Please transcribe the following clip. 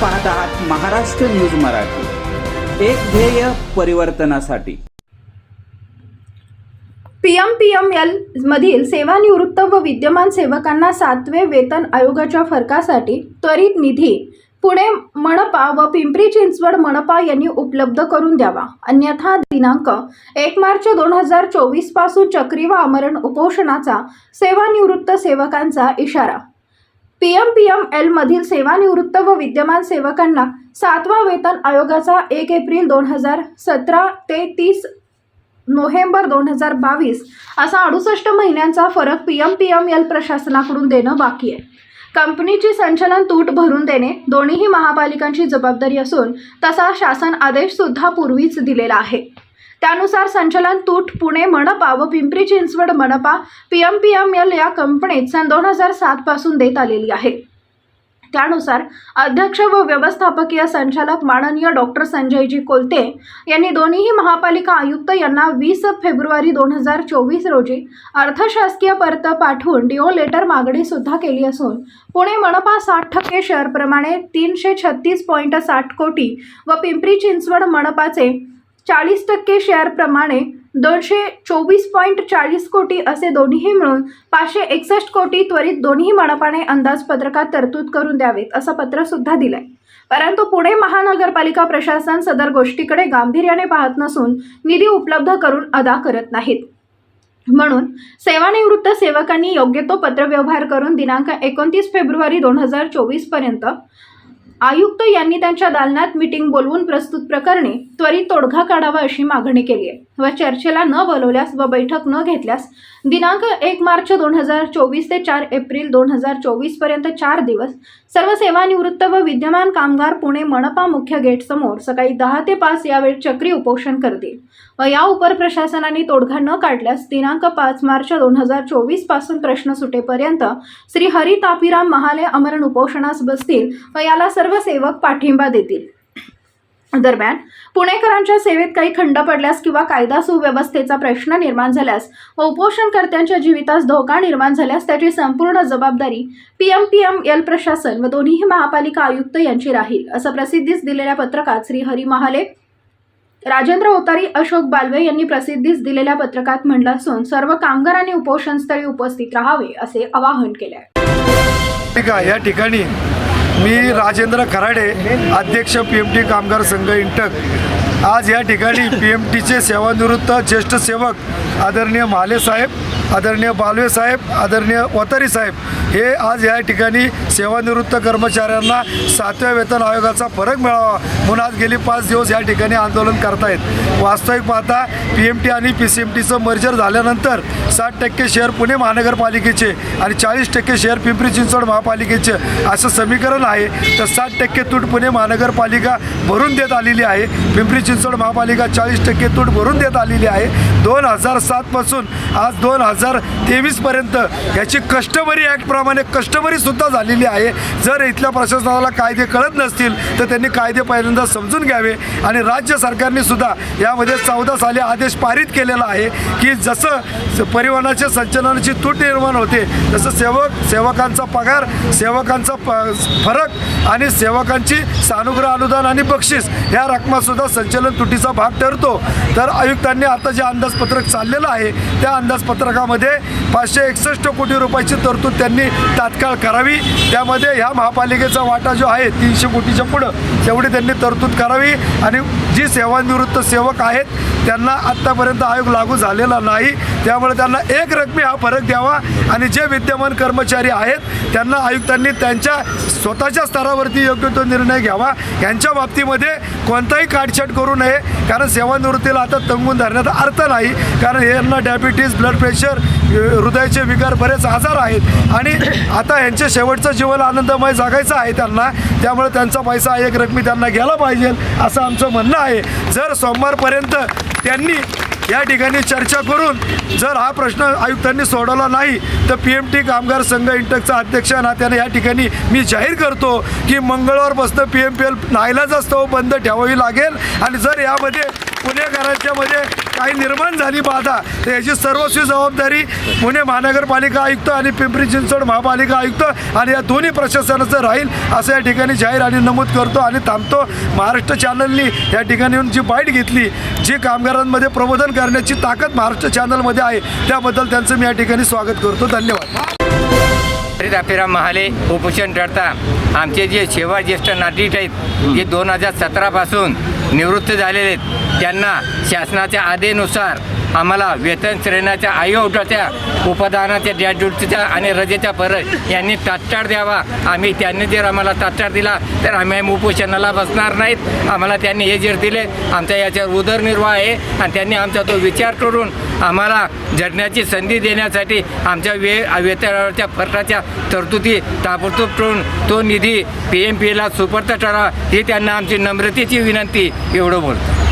पाहत आहात महाराष्ट्र न्यूज मराठी. एक ध्येय परिवर्तनासाठी. पीएम पीएम एल मधील सेवानिवृत्त व विद्यमान सेवकांना सातवे वेतन आयोगाच्या फरकासाठी त्वरित निधी पुणे मनपा व पिंपरी चिंचवड मनपा यांनी उपलब्ध करून द्यावा. अन्यथा दिनांक एक मार्च दोन हजार चोवीसपासून चक्री व आमरण उपोषणाचा सेवानिवृत्त सेवकांचा इशारा. पी एम पीएम एल मधील सेवानिवृत्त व विद्यमान सेवकांना सातवा वेतन आयोगाचा एक एप्रिल दोन हजार सतरा ते तीस नोव्हेंबर दोन हजार बावीस असा अडुसष्ट महिन्यांचा फरक P M P M L प्रशासनाकडून देणं बाकी आहे. कंपनीची संचलन तूट भरून देणे दोन्हीही महापालिकांची जबाबदारी असून तसा शासन आदेशसुद्धा पूर्वीच दिलेला आहे. त्यानुसार संचलन तूट पुणे मनपा व पिंपरी चिंचवड मनपा P M P M L या कंपनीत सन दोन हजार सातपासून देत आलेली आहे. त्यानुसार अध्यक्ष व व्यवस्थापकीय संचालक माननीय डॉक्टर संजयजी कोलते यांनी दोन्हीही महापालिका आयुक्त यांना वीस फेब्रुवारी दोन हजार चोवीस रोजी अर्थशासकीय परत पाठवून डिओ लेटर मागणीसुद्धा केली असून पुणे मनपा साठ टक्के शेअरप्रमाणे तीनशे छत्तीस पॉईंट साठ कोटी व पिंपरी चिंचवड मनपाचे चाळीस टक्के शेअरप्रमाणे दोनशे चोवीस पॉईंट चाळीस कोटी असे दोन्हीही मिळून पाचशे एकसष्ट कोटी त्वरित दोन्ही मनपाने अंदाजपत्रकात तरतूद करून द्यावेत असं पत्र सुद्धा दिलंय. परंतु पुणे महानगरपालिका प्रशासन सदर गोष्टीकडे गांभीर्याने पाहत नसून निधी उपलब्ध करून अदा करत नाहीत. म्हणून सेवानिवृत्त सेवकांनी योग्य तो पत्रव्यवहार करून दिनांक एकोणतीस फेब्रुवारी दोन हजार चोवीसपर्यंत आयुक्त यांनी त्यांच्या दालनात मीटिंग बोलवून प्रस्तुत प्रकरणी त्वरित तोडगा काढावा अशी मागणी केली आहे. व चर्चेला न बोलवल्यास व बैठक न घेतल्यास दिनांक एक मार्च दोन हजार चोवीस ते चार एप्रिल दोन हजार चोवीसपर्यंत चार दिवस सर्व सेवानिवृत्त व विद्यमान कामगार पुणे मनपा मुख्य गेट समोर सकाळी दहा ते पाच यावेळी चक्री उपोषण करतील. व या उपर प्रशासनाने तोडगा न काढल्यास दिनांक पाच मार्च दोन हजार चोवीसपासून प्रश्न सुटेपर्यंत श्री हरी तापीराम महाले अमरण उपोषणास बसतील व याला सर्व सेवक पाठिंबा देतील. दरम्यान पुणेकरांच्या सेवेत काही खंड पडल्यास किंवा कायदा सुव्यवस्थेचा प्रश्न निर्माण झाल्यास व उपोषणकर्त्यांच्या जीवितास धोका निर्माण झाल्यास त्याची संपूर्ण जबाबदारी P M P M L प्रशासन व दोन्हीही महापालिका आयुक्त यांची राहील असं प्रसिद्धीस दिलेल्या पत्रकात श्री हरी महाले राजेंद्र ओतारी अशोक बालवे यांनी प्रसिद्धीस दिलेल्या पत्रकात म्हणलं असून सर्व कामगारांनी उपोषणस्थळी उपस्थित राहावे असे आवाहन केले आहे या ठिकाणी मी राजेंद्र खराडे अध्यक्ष पी एम टी कामगार संघ इंटक. आज या ठिकाणी पी एम टीचे सेवानिवृत्त ज्येष्ठ सेवक आदरणीय माले साहेब आदरणीय बालवे साहेब आदरणीय वतारी साहेब हे आज या ठिकाणी सेवानिवृत्त कर्मचाऱ्यांना सातव्या वेतन आयोगाचा फरक मिळावा म्हणून आज गेली पाच दिवस या ठिकाणी आंदोलन करतायत. वास्तविक पाहता पी एम टी आणि पी सी एम टीचं मर्जर झाल्यानंतर साठ टक्के शेअर पुणे महानगरपालिकेचे आणि चाळीस टक्के शेअर पिंपरी चिंचवड महापालिकेचे असं समीकरण आहे. तर साठ टक्के तूट पुणे महानगरपालिका भरून देत आलेली आहे. पिंपरी चिंचवड महापालिका चाळीस टक्के तूट भरून देत आलेली आहे. दोन हजार सातपासून आज दोन हजार तेवीसपर्यंत याची कस्टमरी ॲक्टप्रमाणे कस्टमरीसुद्धा झालेली आहे. जर इथल्या प्रशासनाला कायदे कळत नसतील तर त्यांनी कायदे पहिल्यांदा समजून घ्यावे आणि राज्य सरकारने सुद्धा यामध्ये चौदा साली आदेश पारित केलेला आहे की जसं परिवहनाच्या संचलनाची तूट निर्माण होते तसं सेवक सेवकांचा पगार सेवकांचा प फरक आणि सेवकांची सानुग्रह अनुदान आणि बक्षीस ह्या रकमासुद्धा संचलन तुटीचा भाग ठरतो. तर आयुक्तांनी आता जे अंदाजपत्रक चाललेलं आहे त्या अंदाजपत्रकामध्ये पाचशे एकसष्ट कोटी रुपयाची तरतूद त्यांनी तात्काळ करावी. त्यामध्ये ह्या महापालिकेचा वाटा जो आहे तीनशे कोटीच्या पुढं तेवढी त्यांनी तरतूद करावी आणि जी सेवानिवृत्त सेवक आहेत त्यांना आत्तापर्यंत आयोग लागू झालेला नाही. त्यामुळे त्यांना एक रकमी हा फरक द्यावा आणि जे विद्यमान कर्मचारी आहेत त्यांना आयुक्तांनी त्यांच्या स्वतःच्या स्तरावरती योग्य तो निर्णय घ्यावा. यांच्या बाबतीमध्ये कोणताही काटछाट करू नये. कारण सेवानिवृत्तीला आता तंगून धरण्याचा अर्थ नाही. कारण यांना डायबिटीज ब्लड प्रेशर हृदयाचे विकार बरेच आजार आहेत. आणि आता यांचे शेवटचं जीवन आनंदमय जगायचं आहे त्यांना. त्यामुळे त्यांचा पैसा एक रकमी त्यांना गेला पाहिजे असं आमचं म्हणणं आहे. जर सोमवारपर्यंत त्यांनी या ठिकाणी चर्चा करून जर हा प्रश्न आयुक्तांनी सोडवला नाही तर पी एम टी कामगार संघ इंटकचा अध्यक्ष नात्याने या ठिकाणी मी जाहीर करतो की मंगळवारपासून पी एम पी एल नाईलाच असतो बंद ठेवावी लागेल. आणि जर यामध्ये पुणेकरांच्या मध्ये काही निर्माण झाली बाधा. तर याची सर्वस्वी जबाबदारी पुणे महानगरपालिका आयुक्त आणि पिंपरी चिंचवड महापालिका आयुक्त आणि या दोन्ही प्रशासनाचं राहील असं या ठिकाणी जाहीर आणि नमूद करतो आणि थांबतो. महाराष्ट्र चॅनलनी या ठिकाणी येऊन जी बाईट घेतली जी कामगारांमध्ये प्रबोधन करण्याची ताकद महाराष्ट्र चॅनलमध्ये आहे त्याबद्दल त्यांचं मी या ठिकाणी स्वागत करतो. धन्यवाद. हरित महाले उपोषण करता आमचे जे सेवा ज्येष्ठ नागरिक आहेत जे दोन हजार सतरापासून निवृत्त झालेले आहेत. त्यांना शासनाच्या आदेनुसार आम्हाला वेतन श्रेणाच्या आयोगाच्या उपदानाच्या डॅड्युटीच्या आणि रजेच्या परत यांनी तात्काळ द्यावा. आम्ही त्यांनी जर आम्हाला तात्काळ दिला तर आम्ही उपोषणाला बसणार नाहीत. आम्हाला त्यांनी हे जर दिले आमचा याच्यावर उदरनिर्वाह आहे आणि त्यांनी आमचा तो विचार करून आम्हाला जगण्याची संधी देण्यासाठी आमच्या वे वेतनाच्या फरकाच्या तरतुदी ताबडतोब करून तो निधी पी एम पीला सुपर्द करा ही त्यांना आमची नम्रतेची विनंती एवढं बोलतो.